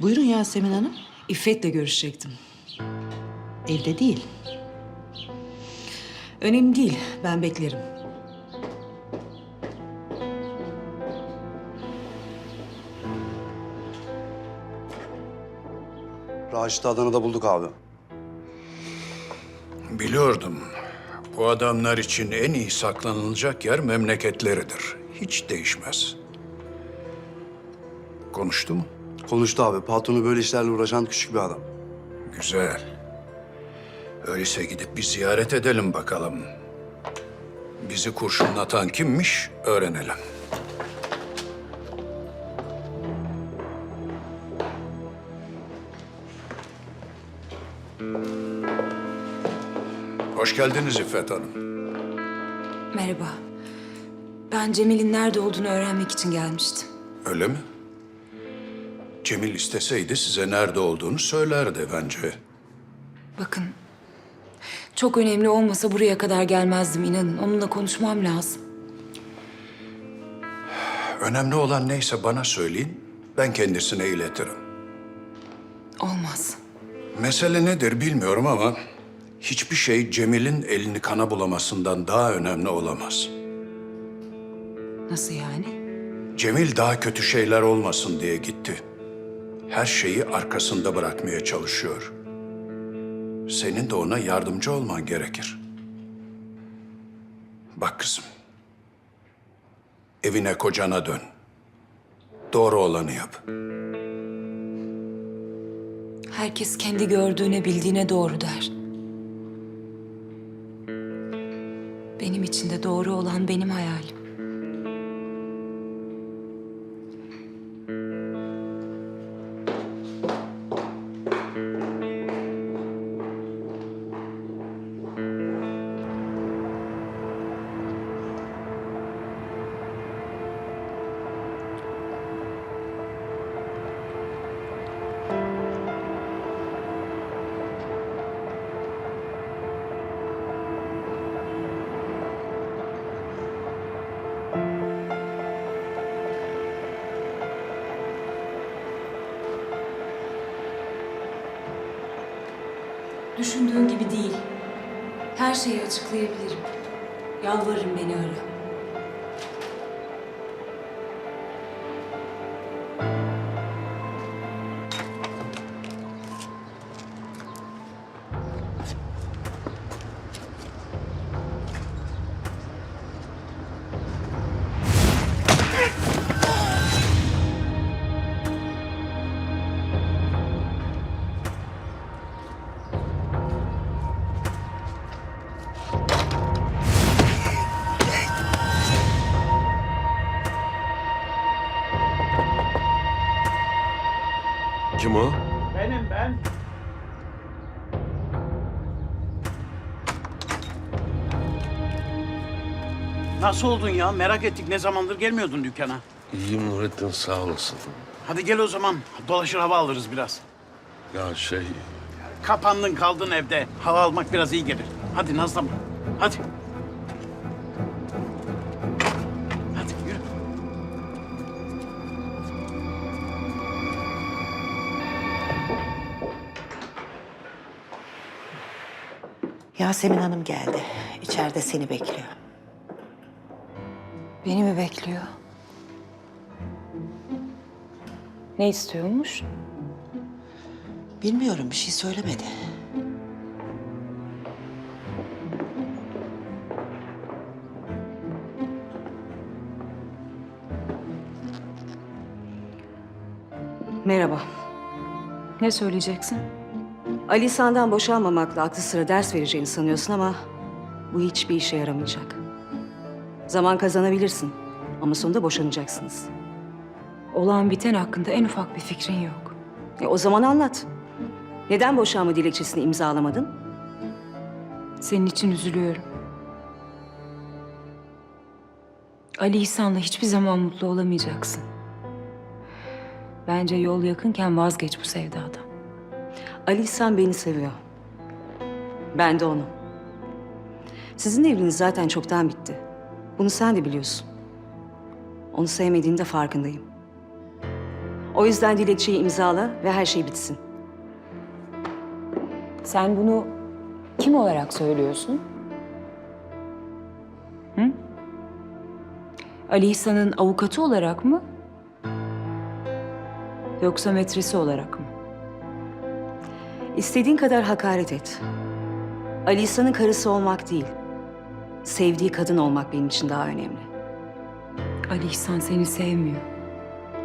Buyurun Yasemin Hanım. İffet'le görüşecektim. Evde değil. Önemli değil, ben beklerim. Raşit'i Adana'da bulduk abi. Biliyordum. Bu adamlar için en iyi saklanılacak yer memleketleridir. Hiç değişmez. Konuştu mu? Konuştu abi. Patronu böyle işlerle uğraşan küçük bir adam. Güzel. Öyleyse gidip bir ziyaret edelim bakalım. Bizi kurşunlatan kimmiş öğrenelim. Hoş geldiniz İffet Hanım. Merhaba. Ben Cemil'in nerede olduğunu öğrenmek için gelmiştim. Öyle mi? Cemil isteseydi size nerede olduğunu söylerdi bence. Bakın, çok önemli olmasa buraya kadar gelmezdim inanın. Onunla konuşmam lazım. Önemli olan neyse bana söyleyin, ben kendisine iletirim. Olmaz. Mesele nedir bilmiyorum ama hiçbir şey Cemil'in elini kana bulamasından daha önemli olamaz. Nasıl yani? Cemil daha kötü şeyler olmasın diye gitti. Her şeyi arkasında bırakmaya çalışıyor. Senin de ona yardımcı olman gerekir. Bak kızım. Evine kocana dön. Doğru olanı yap. Herkes kendi gördüğüne bildiğine doğru der. Benim için de doğru olan benim hayalim. Düşündüğün gibi değil. Her şeyi açıklayabilirim. Yalvarırım beni ara. Kim o? Benim ben. Nasıl oldun ya? Merak ettik. Ne zamandır gelmiyordun dükkana. İyiyim Nurettin sağ olasın. Hadi gel o zaman. Dolaşır hava alırız biraz. Ya şey Kapandın kaldın evde. Hava almak biraz iyi gelir. Hadi nazlama. Hadi. Hadi Yasemin Hanım geldi. İçeride seni bekliyor. Beni mi bekliyor? Ne istiyormuş? Bilmiyorum bir şey söylemedi. Merhaba. Ne söyleyeceksin? Ali İhsan'dan boşanmamakla aklı sıra ders vereceğini sanıyorsun ama bu hiçbir işe yaramayacak. Zaman kazanabilirsin ama sonunda boşanacaksınız. Olan biten hakkında en ufak bir fikrin yok. E, o zaman anlat. Neden boşanma dilekçesini imzalamadın? Senin için üzülüyorum. Ali İhsan'la hiçbir zaman mutlu olamayacaksın. Bence yol yakınken vazgeç bu sevdadan. Ali İhsan beni seviyor. Ben de onu. Sizin evliliğiniz zaten çoktan bitti. Bunu sen de biliyorsun. Onu sevmediğini de farkındayım. O yüzden dilekçeyi imzala ve her şey bitsin. Sen bunu kim olarak söylüyorsun? Hı? Ali İhsan'ın avukatı olarak mı? Yoksa metresi olarak? İstediğin kadar hakaret et. Ali İhsan'ın karısı olmak değil, sevdiği kadın olmak benim için daha önemli. Ali İhsan seni sevmiyor.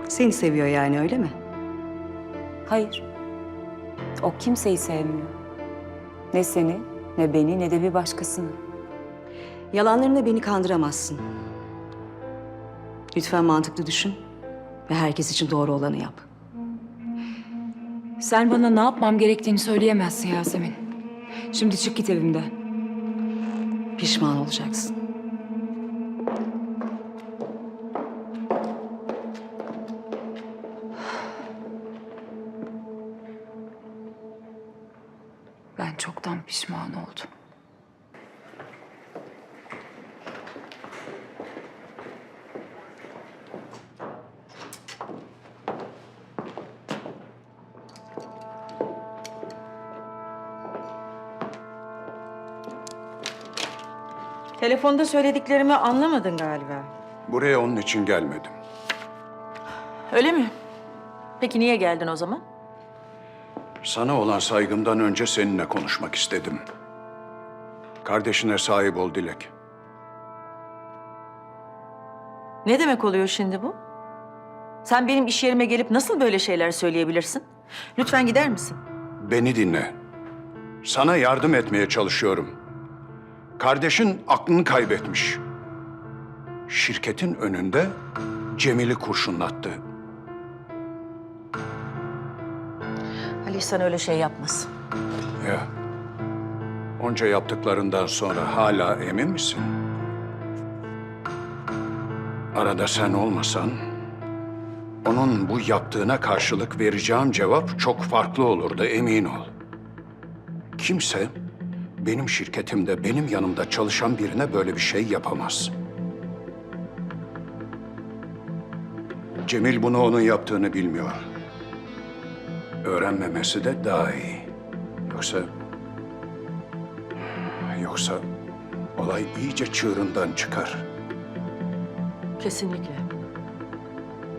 Seni seviyor yani öyle mi? Hayır. O kimseyi sevmiyor. Ne seni, ne beni, ne de bir başkasını. Yalanlarınla beni kandıramazsın. Lütfen mantıklı düşün ve herkes için doğru olanı yap. Sen bana ne yapmam gerektiğini söyleyemezsin Yasemin. Şimdi çık git evimden. Pişman olacaksın. Ben çoktan pişman oldum. Telefonda söylediklerimi anlamadın galiba. Buraya onun için gelmedim. Öyle mi? Peki niye geldin o zaman? Sana olan saygımdan önce seninle konuşmak istedim. Kardeşine sahip ol Dilek. Ne demek oluyor şimdi bu? Sen benim iş yerime gelip nasıl böyle şeyler söyleyebilirsin? Lütfen gider misin? Beni dinle. Sana yardım etmeye çalışıyorum. Kardeşin aklını kaybetmiş. Şirketin önünde Cemil'i kurşunlattı. Ali sen öyle şey yapmaz. Ya. Onca yaptıklarından sonra hala emin misin? Arada sen olmasan, onun bu yaptığına karşılık vereceğim cevap çok farklı olurdu, emin ol. Kimse benim şirketimde, benim yanımda çalışan birine böyle bir şey yapamaz. Cemil bunu onun yaptığını bilmiyor. Öğrenmemesi de daha iyi. Yoksa... Yoksa olay iyice çığırından çıkar. Kesinlikle.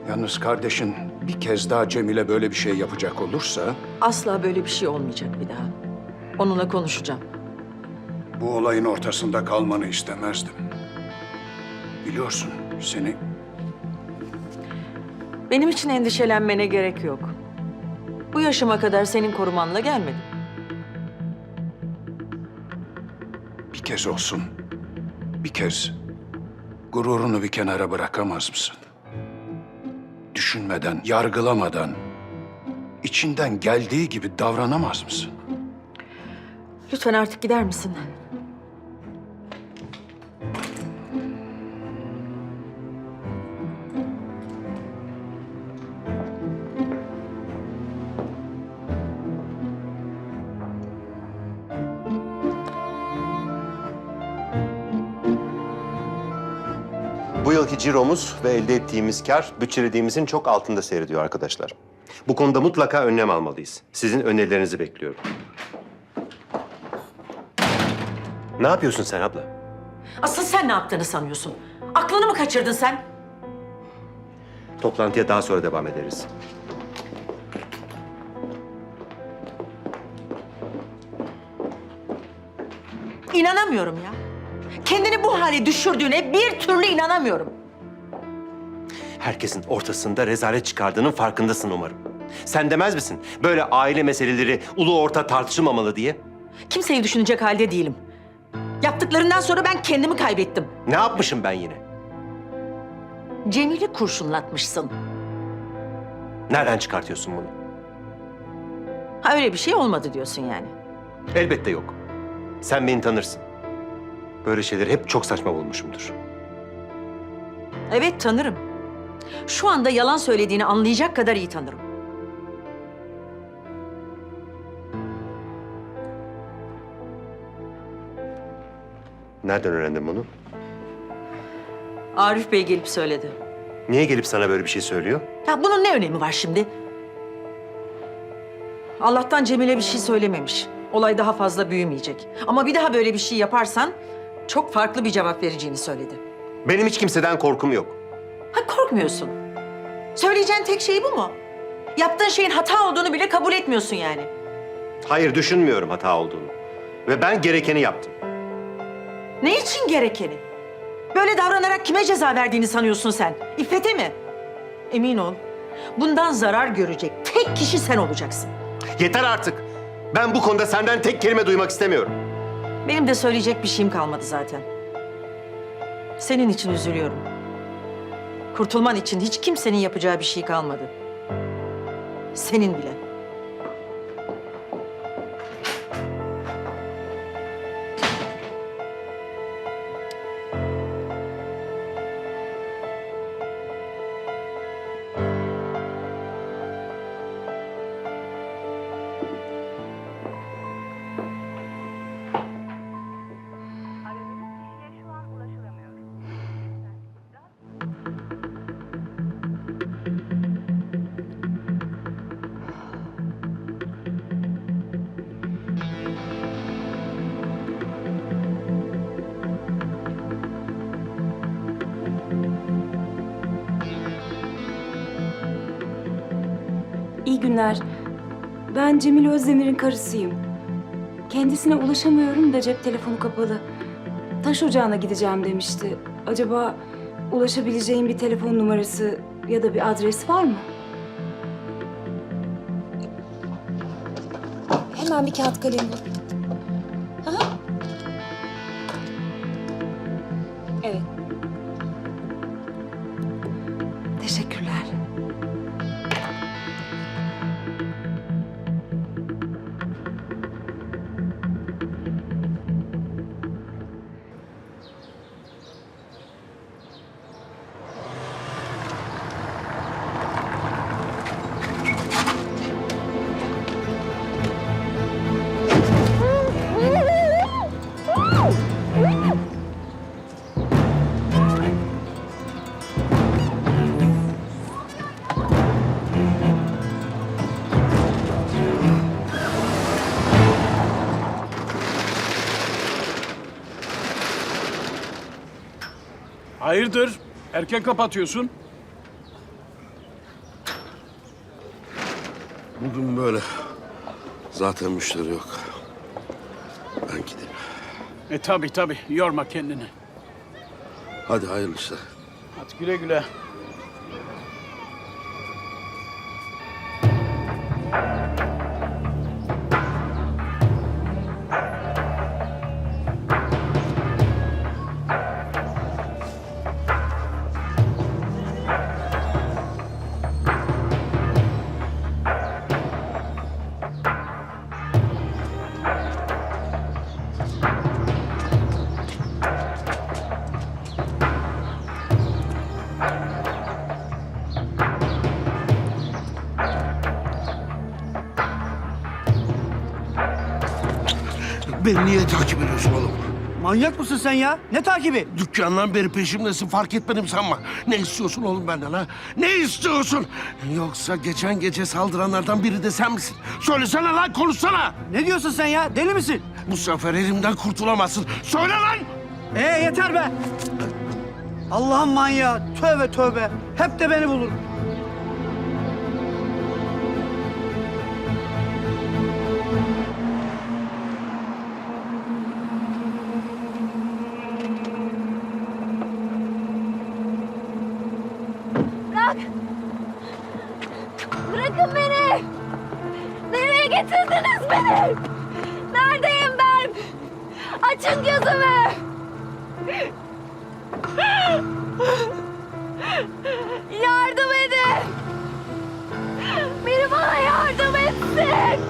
Yalnız kardeşin bir kez daha Cemil'e böyle bir şey yapacak olursa... Asla böyle bir şey olmayacak bir daha. Onunla konuşacağım. Bu olayın ortasında kalmanı istemezdim. Biliyorsun seni Benim için endişelenmene gerek yok. Bu yaşıma kadar senin korumanla gelmedim. bir kez olsun, bir kez gururunu bir kenara bırakamaz mısın? Düşünmeden, yargılamadan, içinden geldiği gibi davranamaz mısın? Lütfen artık gider misin? Ciromuz ve elde ettiğimiz kar bütçelediğimizin çok altında seyrediyor arkadaşlar. Bu konuda mutlaka önlem almalıyız. Sizin önerilerinizi bekliyorum. Ne yapıyorsun sen abla? Asıl sen ne yaptığını sanıyorsun? Aklını mı kaçırdın sen? Toplantıya daha sonra devam ederiz. İnanamıyorum ya. Kendini bu hale düşürdüğüne bir türlü inanamıyorum. Herkesin ortasında rezalet çıkardığının farkındasın umarım. Sen demez misin böyle aile meseleleri ulu orta tartışılmamalı diye? Kimseyi düşünecek halde değilim. Yaptıklarından sonra ben kendimi kaybettim. Ne yapmışım ben yine? Cemil'i kurşunlatmışsın. Nereden çıkartıyorsun bunu? Ha öyle bir şey olmadı diyorsun yani. Elbette yok. Sen beni tanırsın. Böyle şeyleri hep çok saçma bulmuşumdur. Evet tanırım. Şu anda yalan söylediğini anlayacak kadar iyi tanırım. Nereden öğrendin bunu? Arif Bey gelip söyledi. Niye gelip sana böyle bir şey söylüyor? Ya bunun ne önemi var şimdi? Allah'tan Cemile bir şey söylememiş. Olay daha fazla büyümeyecek. Ama bir daha böyle bir şey yaparsan çok farklı bir cevap vereceğini söyledi. Benim hiç kimseden korkum yok. Ha korkmuyorsun. Söyleyeceğin tek şey bu mu? Yaptığın şeyin hata olduğunu bile kabul etmiyorsun yani. Hayır düşünmüyorum hata olduğunu. Ve ben gerekeni yaptım. Ne için gerekeni? Böyle davranarak kime ceza verdiğini sanıyorsun sen? İffete mi? Emin ol, bundan zarar görecek tek kişi sen olacaksın. Yeter artık. Ben bu konuda senden tek kelime duymak istemiyorum. Benim de söyleyecek bir şeyim kalmadı zaten. Senin için üzülüyorum. Kurtulman için hiç kimsenin yapacağı bir şey kalmadı. Senin bile. Günler. Ben Cemil Özdemir'in karısıyım. Kendisine ulaşamıyorum da cep telefonu kapalı. Taş ocağına gideceğim demişti. Acaba ulaşabileceğim bir telefon numarası ya da bir adres var mı? Hemen bir kağıt kalem bul. Hayırdır? Erken kapatıyorsun. Bugün böyle. Zaten müşteri yok. Ben gideyim. E tabi tabi yorma kendini. Hadi hayırlı işler. Hadi güle güle. Beni niye takip ediyorsun oğlum? Manyak mısın sen ya? Ne takibi? Dükkandan beri peşimdesin fark etmedim sanma. Ne istiyorsun oğlum benden ha? Ne istiyorsun? Yoksa geçen gece saldıranlardan biri de sen misin? Söylesene lan konuşsana. Ne diyorsun sen ya? Deli misin? Bu sefer elimden kurtulamazsın. Söyle lan! Ee yeter be. Allah'ın manyağı. Tövbe tövbe. Hep de beni bulur. Beni? Neredeyim ben? Açın gözümü! Yardım edin! Biri bana yardım etsin!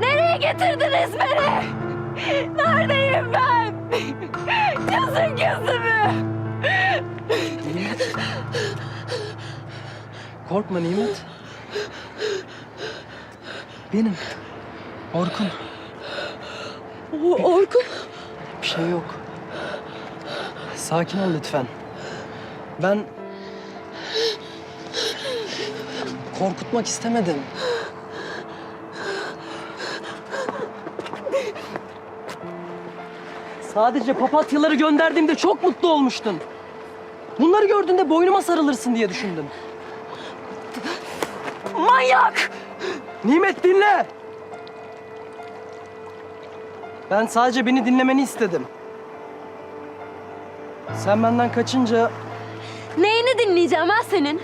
Nereye getirdiniz beni? Neredeyim ben? Yazın gözümü! Korkma Nimet. Benim. Orkun. Orkun. Bir şey yok. Sakin ol lütfen. Ben korkutmak istemedim. Sadece papatyaları gönderdiğimde çok mutlu olmuştun. Bunları gördüğünde boynuma sarılırsın diye düşündüm. Manyak! Nimet dinle. Ben sadece beni dinlemeni istedim. Sen benden kaçınca Neyini dinleyeceğim ha senin?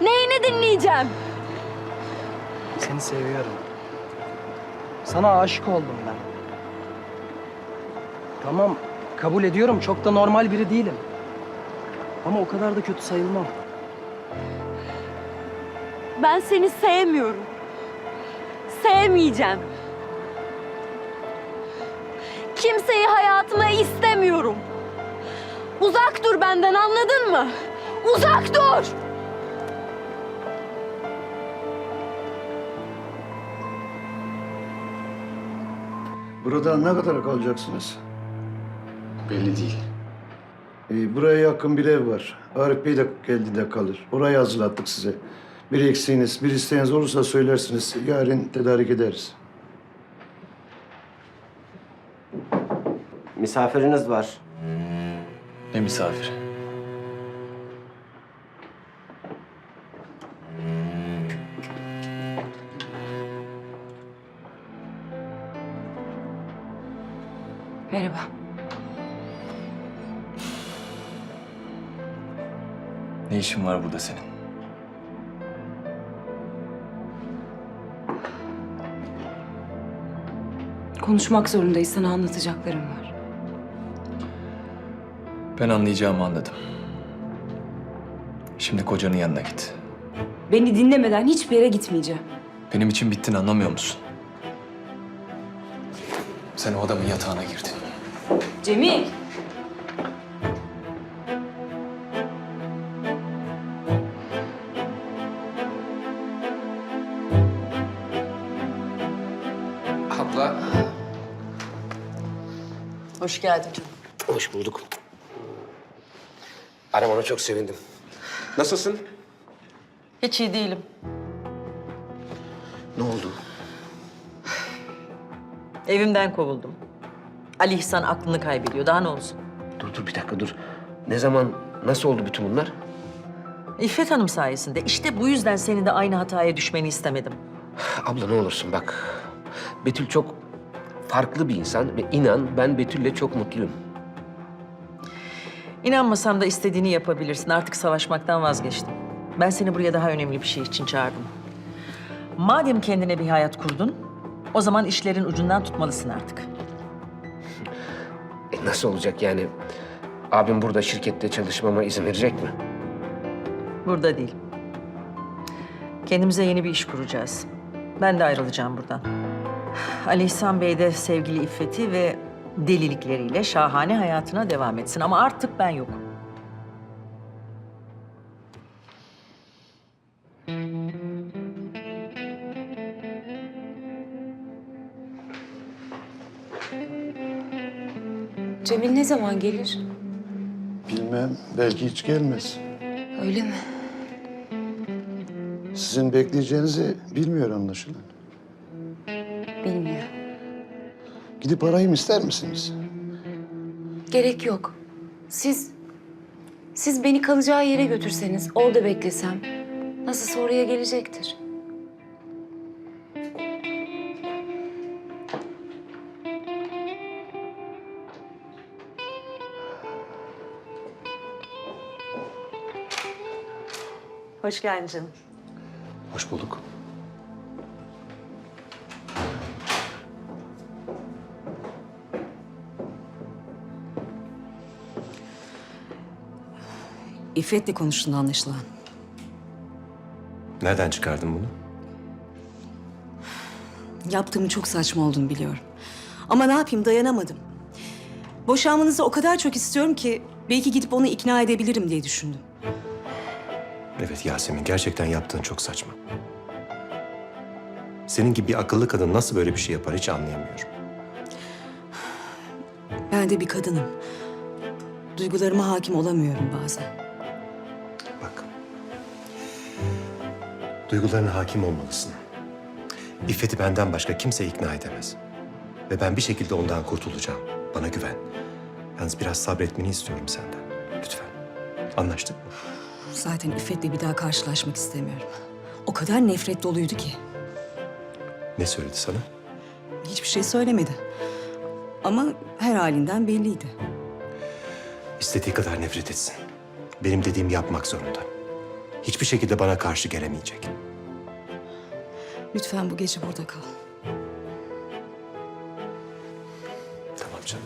Neyini dinleyeceğim? seni seviyorum. Sana aşık oldum ben. Tamam, kabul ediyorum çok da normal biri değilim. Ama o kadar da kötü sayılmam. Ben seni sevmiyorum. Sevmeyeceğim. Kimseyi hayatıma istemiyorum. Uzak dur benden anladın mı? Uzak dur! Burada ne kadar kalacaksınız? Belli değil. Ee, buraya yakın bir ev var. Arif Bey de geldiğinde kalır. Orayı hazırlattık size. Bir eksiğiniz, bir isteğiniz olursa söylersiniz. Yarın tedarik ederiz. Misafiriniz var. Ne misafir? Merhaba. Ne işin var burada senin? Konuşmak zorundayız. Sana anlatacaklarım var. Ben anlayacağımı anladım. Şimdi kocanın yanına git. Beni dinlemeden hiçbir yere gitmeyeceğim. Benim için bittin anlamıyor musun? Sen o adamın yatağına girdin. Cemil! Abla. Hoş geldin canım. Hoş bulduk. Aramana çok sevindim. Nasılsın? Hiç iyi değilim. Ne oldu? Evimden kovuldum. Ali İhsan aklını kaybediyor. Daha ne olsun? Dur dur bir dakika dur. Ne zaman, nasıl oldu bütün bunlar? İffet Hanım sayesinde. İşte bu yüzden senin de aynı hataya düşmeni istemedim. Abla ne olursun bak. Betül çok farklı bir insan ve inan ben Betül'le çok mutluyum. İnanmasam da istediğini yapabilirsin. Artık savaşmaktan vazgeçtim. Ben seni buraya daha önemli bir şey için çağırdım. Madem kendine bir hayat kurdun, o zaman işlerin ucundan tutmalısın artık. E nasıl olacak yani? Abim burada şirkette çalışmama izin verecek mi? Burada değil. Kendimize yeni bir iş kuracağız. Ben de ayrılacağım buradan. Ali İhsan Bey de sevgili İffet'i ve delilikleriyle şahane hayatına devam etsin. Ama artık ben yokum. Cemil ne zaman gelir? Bilmem, belki hiç gelmez. Öyle mi? Sizin bekleyeceğinizi bilmiyor anlaşılan. Gidip arayayım ister misiniz? Gerek yok. Siz... Siz beni kalacağı yere götürseniz, orada beklesem... Nasılsa oraya gelecektir. Hoş geldin canım. Hoş bulduk. İffet'le konuştun anlaşılan. Nereden çıkardın bunu? Yaptığımın çok saçma olduğunu biliyorum. Ama ne yapayım dayanamadım. Boşanmanızı o kadar çok istiyorum ki belki gidip onu ikna edebilirim diye düşündüm. Evet Yasemin, gerçekten yaptığın çok saçma. Senin gibi bir akıllı kadın nasıl böyle bir şey yapar hiç anlayamıyorum. Ben de bir kadınım. Duygularıma hakim olamıyorum bazen. Duygularına hakim olmalısın. İffet'i benden başka kimse ikna edemez. Ve ben bir şekilde ondan kurtulacağım. Bana güven. Yalnız biraz sabretmeni istiyorum senden. Lütfen. Anlaştık mı? Zaten İffet'le bir daha karşılaşmak istemiyorum. O kadar nefret doluydu ki. Ne söyledi sana? Hiçbir şey söylemedi. Ama her halinden belliydi. İstediği kadar nefret etsin. Benim dediğimi yapmak zorunda. Hiçbir şekilde bana karşı gelemeyecek. Lütfen bu gece burada kal. Tamam canım.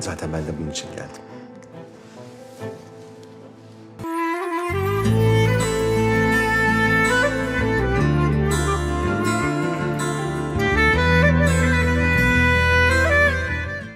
Zaten ben de bunun için geldim.